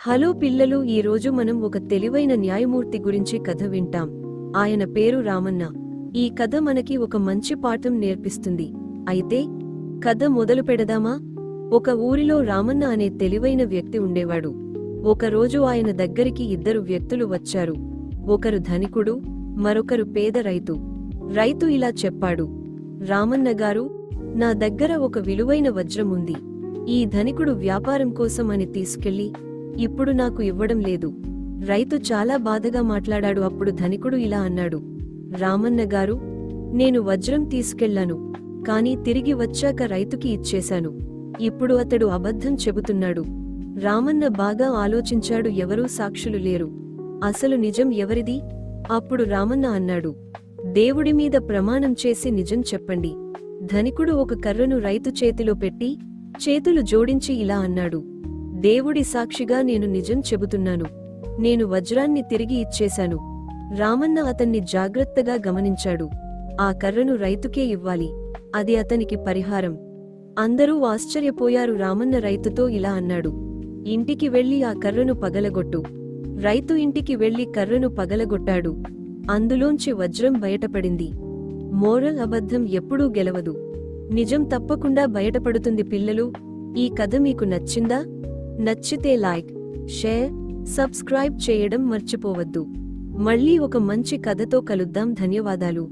Hello పిల్లలు ఈరోజు మనం ఒక తెలివైన న్యాయమూర్తి గురించి కథ వింటాం. ఆయన పేరు రామన్న. ఈ కథ మనకి ఒక మంచి పాఠం నేర్పిస్తుంది. అయితే కథ మొదలు పెడదామా? ఒక ఊరిలో రామన్న అనే తెలివైన వ్యక్తి ఉండేవాడు. ఒకరోజు ఆయన దగ్గరికి ఇద్దరు వ్యక్తులు వచ్చారు. ఒకరు ధనికుడు మరొకరు పేద రైతు. రైతు ఇలా చెప్పాడు. రామన్న గారు నా దగ్గర ఒక విలువైన వజ్రం ఉంది ఈ ధనికుడు వ్యాపారం కోసం అని తీసుకెళ్ళి ఇప్పుడు నాకు ఇవ్వడం లేదు. రైతు చాలా బాధగా మాట్లాడాడు. అప్పుడు ధనికుడు ఇలా అన్నాడు. రామన్న గారు నేను వజ్రం తీసుకెళ్ళాను కాని తిరిగి వచ్చాక రైతుకి ఇచ్చేశాను. ఇప్పుడు అతడు అబద్ధం చెబుతున్నాడు. రామన్న బాగా ఆలోచించాడు. ఎవరూ సాక్షులు లేరు. అసలు నిజం ఎవరిది? అప్పుడు రామన్న అన్నాడు. దేవుడి మీద ప్రమాణం చేసి నిజం చెప్పండి. ధనికుడు ఒక కర్రను రైతు చేతిలో పెట్టి చేతులు జోడించి ఇలా అన్నాడు. దేవుడి సాక్షిగా నేను నిజం చెబుతున్నాను. నేను వజ్రాన్ని తిరిగి ఇచ్చేశాను. రామన్న అతన్ని జాగ్రత్తగా గమనించాడు. ఆ కర్రను రైతుకే ఇవ్వాలి. అది అతనికి పరిహారం. అందరూ ఆశ్చర్యపోయారు రామన్న రైతుతో ఇలా అన్నాడు. ఇంటికి వెళ్ళి ఆ కర్రను పగలగొట్టు. రైతు ఇంటికి వెళ్ళి కర్రను పగలగొట్టాడు. అందులోంచి వజ్రం బయటపడింది. మోరల్ అబద్ధం ఎప్పుడూ గెలవదు. నిజం తప్పకుండా బయటపడుతుంది పిల్లలు. ఈ కథ మీకు నచ్చిందా? నచ్చితే లైక్ షేర్ సబ్స్క్రైబ్ చేయడం మర్చిపోవద్దు. మళ్ళీ ఒక మంచి కథతో కలుద్దాం. ధన్యవాదాలు.